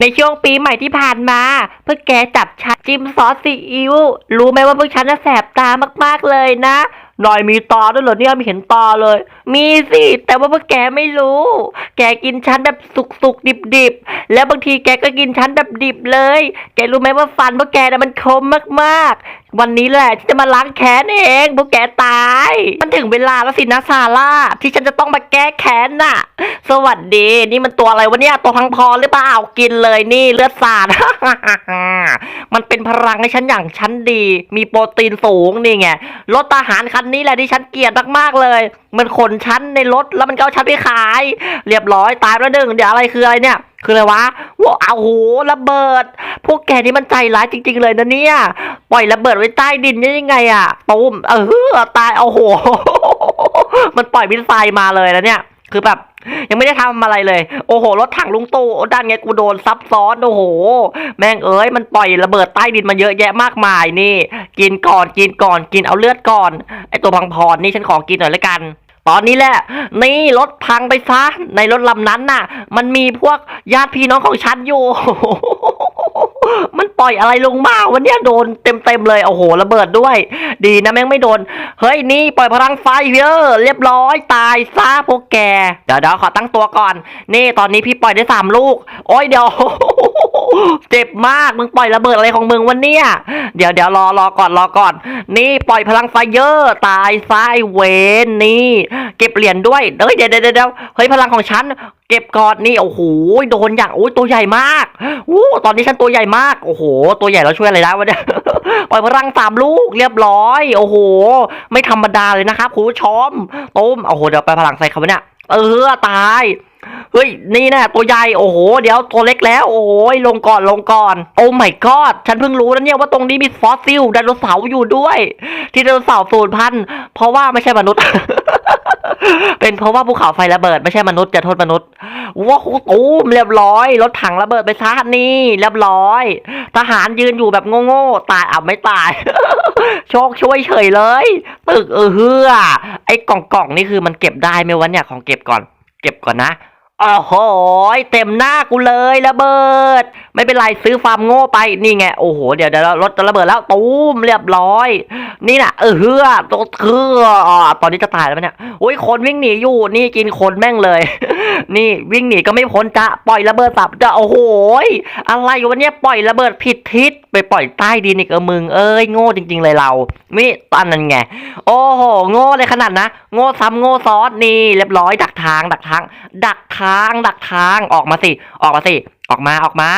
ในช่วงปีใหม่ที่ผ่านมา เพื่อแกจับฉันจิ้มซอสซีอิ๊วรู้ไหมว่าพวกฉันน่ะแสบตามากๆเลยนะหน่อยมีตาด้วยเหรอเนี่ยไม่เห็นตาเลย มีสิ แต่ว่าพวกแกไม่รู้ แกกินฉันแบบสุกๆดิบๆแล้วบางทีแกก็กินฉันแบบดิบเลย แกรู้ไหมว่าฟันพวกแกน่ะมันคมมากๆ วันนี้แหละที่จะมาล้างแค้นเองพวกแกตาย มันถึงเวลาแล้วสินะซาร่าที่ฉันจะต้องมาแก้แค้นน่ะ สวัสดี นี่มันตัวอะไรวะเนี่ยตัวพังพรหรือเปล่ากินเลยนี่เลือดสาด มันเป็นพลังให้ฉันอย่างฉันดี มีโปรตีนสูงนี่ไงรถทหารคันนี้แหละที่ฉันเกลียดมากๆเลยมันขนฉันในรถแล้วมันก็เอาฉันไปขาย เรียบร้อยตายแล้วหนึ่งเดี๋ยวอะไรคืออะไรเนี่ย คืออะไรวะว้าวโอ้โหระเบิด พวกแกนี่มันใจร้ายจริง ๆ เลยนะเนี่ย ปล่อยระเบิดไว้ใต้ดินยังไงอะตูมเออตายโอ้โห มันปล่อยมิสไซล์มาเลยนะเนี่ยคือแบบยังไม่ได้ทำอะไรเลย โอ้โห รถถังลุงตู่โอ้ด้านไงกูโดนซับซ้อน โอ้โห แม่งเอ้ย มันปล่อยระเบิดใต้ดินมาเยอะแยะมากมายนี่ กินก่อนกินก่อนกินเอาเลือดก่อน ไอตัวพังพรนี่ฉันขอกินหน่อยละกัน ตอนนี้แหละ นี่รถพังไปซะ ในรถลำนั้นน่ะ มันมีพวกญาติพี่น้องของฉันอยู่ มันปล่อยอะไรลงมาวันนี้โดนเต็มเต็มเลยโอ้โหระเบิดด้วย ดีนะแม่งไม่โดน เฮ้ยนี่ปล่อยพลังไฟเยอะเรียบร้อยตายซะพวกแก เดี๋ยวเดี๋ยวขอตั้งตัวก่อน นี่ตอนนี้พี่ปล่อยได้สามลูก โอ้ยเดี๋ยว เจ็บมาก มึงปล่อยระเบิดอะไรของมึงวันเนี้ยเดี๋ยวเดี๋ยวรอรอก่อนรอก่อน นี่ปล่อยพลังไฟเยอะตายซะไอ้เวนนี่ เก็บเหรียญด้วย เฮ้ยเดี๋ยวเดี๋ยวเดี๋ยวเฮ้ยพลังของฉันเก็บก่อนนี่โอ้โหโดนอย่างโอ้ยตัวใหญ่มากโอ้ตอนนี้ฉันตัวใหญ่มากโอ้โห ตัวใหญ่แล้วช่วยอะไรได้วะเนี่ยปล่อยพลังสามลูกเรียบร้อย โอ้โห ไม่ธรรมดาเลยนะครับคุณผู้ชมต้มโอ้โหเดี๋ยวไปพลังใส่เขาเนี่ยเออตาย เฮ้ย นี่น่ตัวใหญ่ โอ้โห เดี๋ยวตัวเล็กแล้ว โอ้ยลงก่อนลงก่อน โอ้ my god ฉันเพิ่งรู้นะเนี่ยว่าตรงนี้มีฟอสซิลไดโนเสาร์อยู่ด้วย ที่ไดโนเสาร์สูญพันธุ์เพราะว่าไม่ใช่มนุษย์ เป็นเพราะว่าภูเขาไฟระเบิดไม่ใช่มนุษย์จะโทษมนุษย์ว้าวตูมเรียบร้อยรถถังระเบิดไปซะนี่เรียบร้อย ทหารยืนอยู่แบบโง่ๆตายอะไม่ตาย โชคช่วยเฉยเลย ตึกเออเฮือไอ้กล่องกล่องๆนี่คือมันเก็บได้ไหมวะเนี่ยของเก็บก่อน เก็บก่อนนะ โอ้โหเต็มหน้ากูเลยระเบิด ไม่เป็นไรซื้อฟาร์มโง่ไปนี่ไงโอ้โหเดี๋ยวเดี๋ยวรถจะระเบิดแล้วตูมเรียบร้อย นี่น่ะเออเฮือตัวเฮืออตอนนี้จะตายแล้วปะเนี่ยโอ้ยคนวิ่งหนีอยู่นี่กินคนแม่งเลย นี่วิ่งหนีก็ไม่พ้นจะปล่อยระเบิดสับจะโอ้โหอะไรวะเนี่ยปล่อยระเบิดผิดทิศไปปล่อยใต้ดินอีกเออมึงเอ้ยโง่จริง ๆ เลยเรานี่ตอนนั้นไงโอ้โหโง่เลยขนาดนะ โง่ซ้ำโง่ซ้อนนี่เรียบร้อยดักทางดักทาง ดักทางางดักทางออกมาสิ ออกมาสิ ออกมาออกมา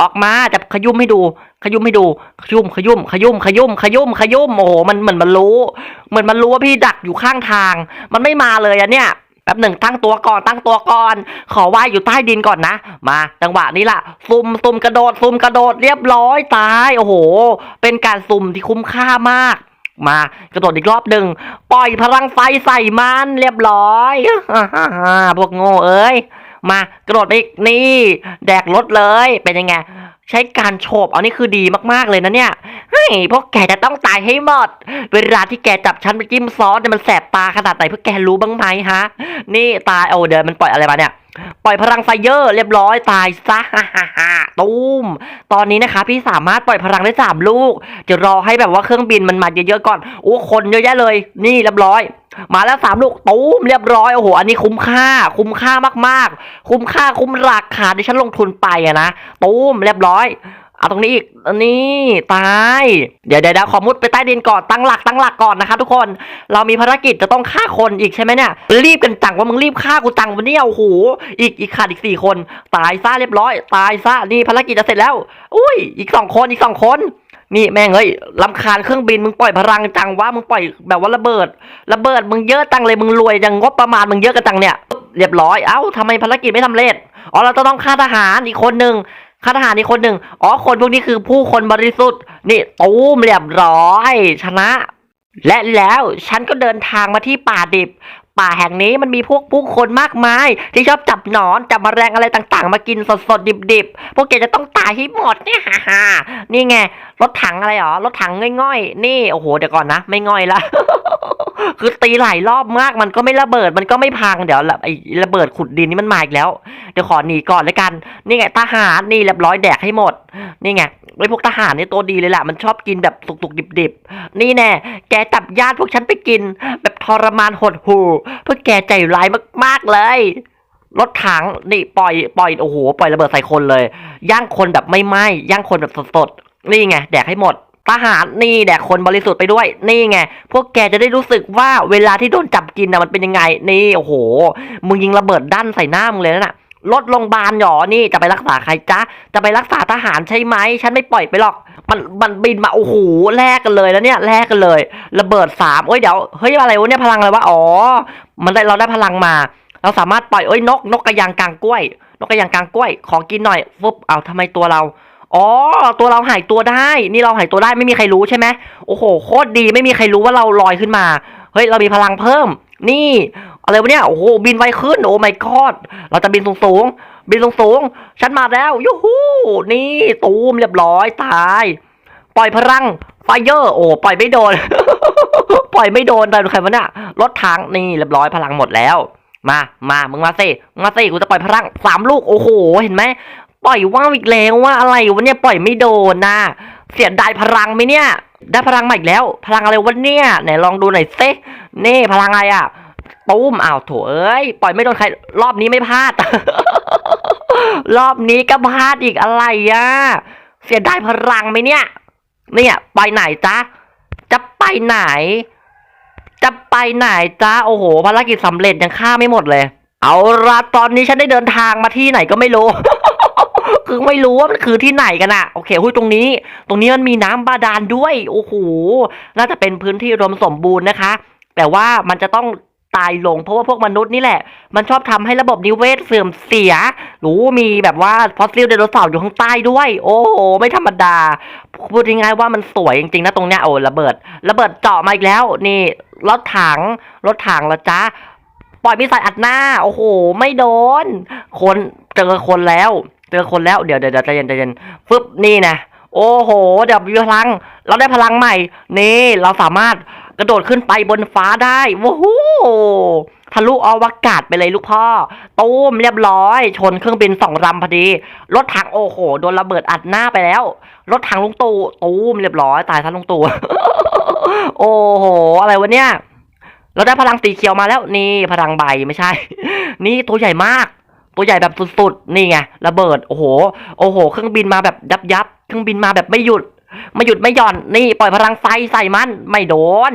ออกมาจะขยุ่มให้ดู ขยุ่มให้ดู ขยุ่มขยุ่ม ขยุ่ม ขยุ่ม ขยุ่ม ขยุ่มโอ้โหมันเหมือนมันรู้ เหมือนมันรู้ว่าพี่ดักอยู่ข้างทาง มันไม่มาเลยอะเนี่ยแป๊บหนึ่งตั้งตัวก่อนตั้งตัวก่อน ขอว่ายอยู่ใต้ดินก่อนนะ มาจังหวะนี้ล่ะซุ่มซุ่มกระโดดซุ่มกระโดดเรียบร้อยตายโอ้โห เป็นการซุ่มที่คุ้มค่ามาก มากระโดดอีกรอบหนึ่งปล่อยพลังไฟใส่มันเรียบร้อยพวกโง่เอ้ยมากระโดดอีกนี่ แดกรถเลยเป็นยังไง ใช้การโฉบเอานี่คือดีมากๆเลยนะเนี่ยเฮ้ยพวกแกจะต้องตายให้หมด เวลาที่แกจับฉันไปจิ้มซอสเนี่ยมันแสบตาขนาดไหนพวกแกรู้บ้างไหมฮะ นี่ตายโอ้เดี๋ยวมันปล่อยอะไรมาเนี่ย ปล่อยพลังไฟเยอร์เรียบร้อยตายซะตุ้ม ตอนนี้นะคะพี่สามารถปล่อยพลังได้สามลูก จะรอให้แบบว่าเครื่องบินมันมาเยอะๆก่อน โอ้คนเยอะแยะเลย นี่เรียบร้อย มาแล้วสามลูกตูมเรียบร้อย โอ้โห อันนี้คุ้มค่า คุ้มค่ามากๆ คุ้มค่าคุ้มราคาที่ฉันลงทุนไปอะนะตูมเรียบร้อย เอาตรงนี้อีกอันนี้ตายเดี๋ยวเดี๋ยวเดี๋ยวขอมุดไปใต้ดินก่อนตั้งหลักตั้งหลักก่อนนะคะทุกคน เรามีภารกิจจะต้องฆ่าคนอีกใช่ไหมเนี่ยรีบกันจังว่ามึงรีบฆ่ากูจังวันนี้โอ้โหอีกอีกขาดอีกสี่คน ตายซะเรียบร้อย ตายซะนี่ภารกิจจะเสร็จแล้ว อุ้ย อีกสองคนอีกสองคนนี่แม่งเอ้ยลำคาญเครื่องบินมึงปล่อยพลังจังวะมึงปล่อยแบบว่าระเบิด ระเบิดมึงเยอะจังเลยมึงรวยจังงบประมาณมึงเยอะกันจังเนี่ยเรียบร้อยเอ้าทำไมภารกิจไม่ทำเร็จอ๋อเราจะต้องฆ่าทหารอีกคนหนึ่ง ข้าทหารอีกคนหนึ่งอ๋อคนพวกนี้คือผู้คนบริสุทธิ์นี่ตูมเรียบร้อยชนะ และแล้วฉันก็เดินทางมาที่ป่าดิบ ป่าแห่งนี้มันมีพวกผู้คนมากมาย ที่ชอบจับหนอนจับแมลงอะไรต่างๆ มากินสดๆดิบๆพวกแกจะต้องตายให้หมดเนี่ยฮ่าฮ่านี่ไง รถถังอะไรหรอ รถถังง่อยๆ นี่ โอ้โห เดี๋ยวก่อนนะ ไม่ง่อยละ คือตีหลายรอบมาก มันก็ไม่ระเบิด มันก็ไม่พัง เดี๋ยวละไอ้ระเบิดขุดดินนี่มันมาอีกแล้ว เดี๋ยวขอหนีก่อนแล้วกัน นี่ไงทหารนี่เรียบร้อยแดกให้หมด นี่ไงไอ้พวกทหารนี่ตัวดีเลยแหละ มันชอบกินแบบสุกๆดิบๆ นี่แน่ แกจับญาติพวกฉันไปกิน แบบทรมานหดหูเพื่อแกใจร้ายมากๆเลยรถถังนี่ปล่อยปล่อยโอ้โหปล่อยระเบิดใส่คนเลย ย่างคนแบบไม่ไหม้ย่างคนแบบสดๆ นี่ไงแดกให้หมดทหารนี่แดกคนบริสุทธิ์ไปด้วย นี่ไง พวกแกจะได้รู้สึกว่าเวลาที่โดนจับกินนะมันเป็นยังไง นี่โอ้โห มึงยิงระเบิดด้านใส่หน้ามึงเลยนะ่ะรถโรงพยาบาลหยอนี่จะไปรักษาใครจ๊ะ จะไปรักษาทหารใช่ไหม ฉันไม่ปล่อยไปหรอก มัน มันบินมา โอ้โห แลกกันเลยแล้วเนี่ย แลกกันเลย ระเบิดสามเอ้ย เดี๋ยว เฮ้ย อะไรวะเนี่ย พลังอะไรวะ อ๋อ มันได้เราได้พลังมา เราสามารถปล่อย เอ้ย นก นกกระยางกลางกล้วย นกกระยางกลางกล้วย ขอกินหน่อยฟึบเอาทำไมตัวเรา อ๋อ ตัวเราหายตัวได้ นี่เราหายตัวได้ไม่มีใครรู้ใช่ไหมโอ้โห โคตรดีไม่มีใครรู้ว่าเราลอยขึ้นมา เฮ้ย เรามีพลังเพิ่ม นี่ อะไรวะเนี่ย โอ้โห บินไวขึ้น โอ้ไม่กอดเราจะบินสูงสูง บินสูงสูง ฉันมาแล้วยูฮูนี่ ตูมเรียบร้อย ตาย ปล่อยพลัง ไฟเยอร์ โอ้ ปล่อยไม่โดน ปล่อยไม่โดนแต่ใครวะเนี่ย รถถังนี่เรียบร้อยพลังหมดแล้วมา มา มึงมาสิมึงมาสิกูจะปล่อยพลังสามลูก โอ้โห เห็นไหม ปล่อยว่าวอีกแล้วว่าอะไรวะเนี่ยปล่อยไม่โดนนะเสียดายพลังไหมเนี่ย ได้พลังมาอีกแล้ว พลังอะไรวะเนี่ยไหนลองดูหน่อยสินี่พลังอะไรอะตุ้มอ้าวโถเอ้ยปล่อยไม่โดนใคร รอบนี้ไม่พลาด รอบนี้ก็พลาดอีกอะไรอะเสียดายพลังไหมเนี่ยเนี่ยไปไหนจ๊ะจะไปไหน จะไปไหนจ๊ะโอ้โหภารกิจสำเร็จยังฆ่าไม่หมดเลย เอาละตอนนี้ฉันได้เดินทางมาที่ไหนก็ไม่รู้ คือไม่รู้ว่ามันคือที่ไหนกันอะโอเคหุ้ยตรงนี้ ตรงนี้มันมีน้ำบาดาลด้วย โอ้โห น่าจะเป็นพื้นที่รวมสมบูรณ์นะคะ แต่ว่ามันจะต้องตายลง เพราะว่าพวกมนุษย์นี่แหละ มันชอบทำให้ระบบนิเวศเสื่อมเสีย หรือมีแบบว่าฟอสซิลไดโนเสาร์อยู่ข้างใต้ด้วย โอ้โห ไม่ธรรมดา พูดง่ายๆว่ามันสวยจริงๆนะตรงเนี้ย โอ้ระเบิด ระเบิดเจาะมาอีกแล้ว นี่รถถัง รถถังละจ้าปล่อยมิสไซล์อัดหน้า โอ้โห ไม่โดน คนเจอคนแล้ว เจอคนแล้วเดี๋ยวเดี๋ยวใจเย็นใจเย็นฟึบนี่นะโอ้โหเดี๋ยวมีพลัง เราได้พลังใหม่ นี่ เราสามารถกระโดดขึ้นไปบนฟ้าได้ว้าวทะลุอวกาศไปเลยลูกพ่อตูมเรียบร้อย ชนเครื่องบินสองลำพอดี รถถังโอ้โห โดนระเบิดอัดหน้าไปแล้ว รถถังลุงตู่ตูมเรียบร้อย ตายซะลุงตู่โอ้โห อะไรวะเนี่ย เราได้พลังสีเขียวมาแล้ว นี่พลังใบไม่ใช่ นี่ตัวใหญ่มาก ตัวใหญ่แบบสุดๆ นี่ไงระเบิด โอ้โห โอ้โห เครื่องบินมาแบบยับยับ เครื่องบินมาแบบไม่หยุด ไม่หยุดไม่หย่อน นี่ปล่อยพลังไฟใส่มัน ไม่โดน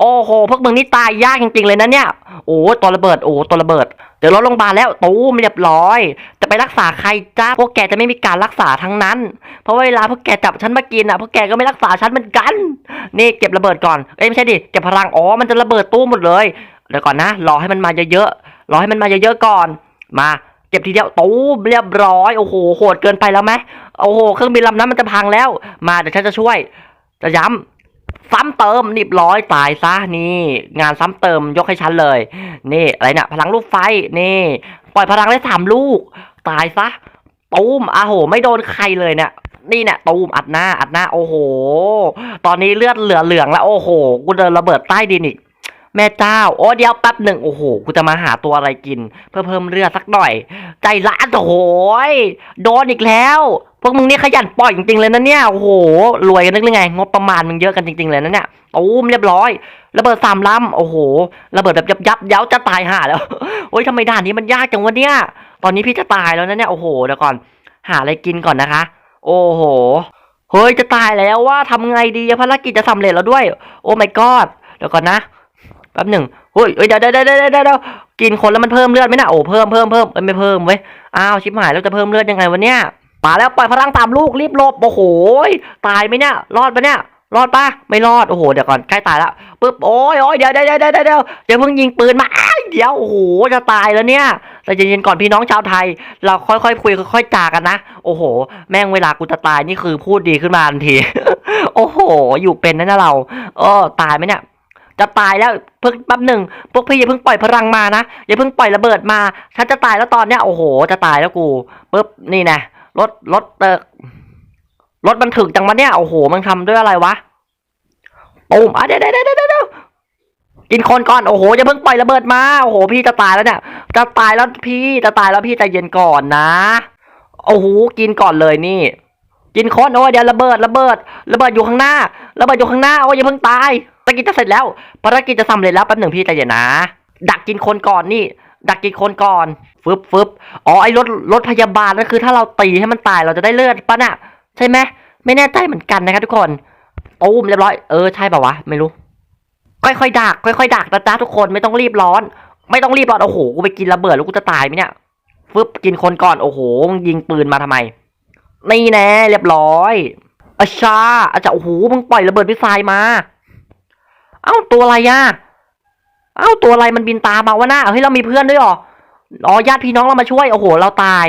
โอ้โห พวกมึงนี่ตายยากจริงๆเลยนะเนี่ย โอ้ตัวระเบิด โอ้ตัวระเบิด เดี๋ยวรถโรงพยาบาลแล้วตู้ไม่เรียบร้อย จะไปรักษาใครจ้า พวกแกจะไม่มีการรักษาทั้งนั้น เพราะเวลาพวกแกจับฉันมากินอะ พวกแกก็ไม่รักษาฉันเหมือนกัน นี่เก็บระเบิดก่อน เอ้ยไม่ใช่ดิ เก็บพลัง อ๋อ มันจะระเบิดตู้หมดเลย เดี๋ยวก่อนนะ รอให้มันมาเยอะๆ รอให้มันมาเยอะๆก่อน มา เก็บทีเดียวตูมเรียบร้อยโอ้โหโหดเกินไปแล้วไหมโอ้โหเครื่องบินลำนั้นมันจะพังแล้ว มาเดี๋ยวฉันจะช่วย จะย้ำซ้ำเติมนิบร้อยตายซะนี่ งานซ้ำเติมยกให้ฉันเลย นี่อะไรเนะพลังลูกไฟนี่ ปล่อยพลังได้สามลูก ตายซะตูมอาโห ไม่โดนใครเลยเนี่ยนี่เนี่ยตูมอัดหน้าอัดหน้าโอ้โห ตอนนี้เลือดเหลือเหลืองแล้วโอ้โห กูเดินระเบิดใต้ดินอีก แม่เจ้า โอ้เดี๋ยวแป๊บหนึ่งโอ้โหกูจะมาหาตัวอะไรกิน เพื่อเพิ่มเลือดสักหน่อย ใจร้านโอ้โหยโดนอีกแล้ว พวกมึงนี่ขยันปล่อยจริงๆเลยนะเนี่ยโอ้โหรวยกันนึกหรือไง งบประมาณมึงเยอะกันจริงๆเลยนะเนี่ยตูมเรียบร้อยระเบิดสามลำโอ้โหระเบิดแบบยับยับเย้าจะตายห่าแล้วโอ้ยทำไมด่านนี้มันยากจังวะเนี่ย ตอนนี้พี่จะตายแล้วนะเนี่ยโอ้โหเดี๋ยวก่อน หาอะไรกินก่อนนะคะ โอ้โหเฮ้ยจะตายแล้วว่าทำไงดีภารกิจจะสำเร็จแล้วด้วย โอ้ my god เดี๋ยวก่อนนะ แป๊บหนึ่งเฮ้ยเฮ้ยเดี๋ยวเดี๋ยวเดี๋ยวเดี๋ยวกินคนแล้วมันเพิ่มเลือดไหมนะโอ้เพิ่มเพิ่มเพิ่มเอ้ยไม่เพิ่มเว้ยอ้าวชิบหายแล้วจะเพิ่มเลือดยังไงวะเนี่ยมาแล้วปล่อยพลังตามลูกรีบหลบโอ้โหตายไหมเนี่ยรอดปะเนี่ยรอดปะไม่รอดโอ้โหเดี๋ยวก่อนใกล้ตายแล้วปึ๊บโอ้ยโอ้ยเดี๋ยวเดี๋ยวเดี๋ยวเดี๋ยวเดี๋ยวเพิ่งยิงปืนมาอ้ายเดี๋ยวโอ้โหจะตายแล้วเนี่ยแต่เย็นๆก่อนพี่น้องชาวไทย เราค่อยๆคุยค่อยๆจากันนะโอ้โห แม่งเวลากูจะตายนี่คือพูดดีขึ้นมาทันที โอ้โห อยู่เป็นนะเราเออตายไหมเนี่ย จะตายแล้วเพิ่งแป๊บหนึ่งพวกพี่อย่าเพิ่งปล่อยพลังมานะอย่าเพิ่งปล่อยระเบิดมาฉันจะตายแล้วตอนเนี้ยโอ้โห จะตายแล้วกูปุ๊บนี่นะรถรถเตอรถมันถึกจังวะเนี่ยโอ้โหมันทำด้วยอะไรวะตูมอะเดี๋ยวเดี๋ยวเดี๋ยวเดี๋ยวกินคนก่อนโอ้โหอย่าเพิ่งปล่อยระเบิดมาโอ้โห พี่จะตายแล้วเนี่ย จะตายแล้วพี่จะตายแล้วพี่ใจเย็นก่อนนะโอ้โหกินก่อนเลยนี่ กินคนโอ้ยเดี๋ยวระเบิดระเบิด ระเบิดอยู่ข้างหน้า ระเบิดอยู่ข้างหน้าโอ้ยอย่าเพิ่งตายภารกิจจะเสร็จแล้วภารกิจจะสำเร็จแล้วแป๊บหนึ่งพี่ใจเย็นนะ ดักกินคนก่อนนี่ ดักกินคนก่อนฟึบฟึบอ๋อไอ้รถรถพยาบาลนั่นคือ ถ้าเราตีให้มันตายเราจะได้เลือดปะน่ะใช่ไหมไม่แน่ใจเหมือนกันนะครับทุกคนตูมเรียบร้อยเออใช่ป่าวะไม่รู้ ค่อยๆดักค่อยๆดักนะจ๊ะทุกคนไม่ต้องรีบร้อน ไม่ต้องรีบร้อนโอ้โหกูไปกินระเบิดแล้วกูจะตายไหมเนี่ยฟึบกินคนก่อนโอ้โหมึงยิงปืนมาทำไม นี่แน่เรียบร้อยอาชาอาจจะโอ้โหมึงปล่อยระเบิดพิซายมา เอ้าตัวอะไรอะเอ้าตัวอะไรมันบินตามมาวะหน้าเฮ้ยเรามีเพื่อนด้วยหรออ๋อญาติพี่น้องเรามาช่วยโอ้โห เราตาย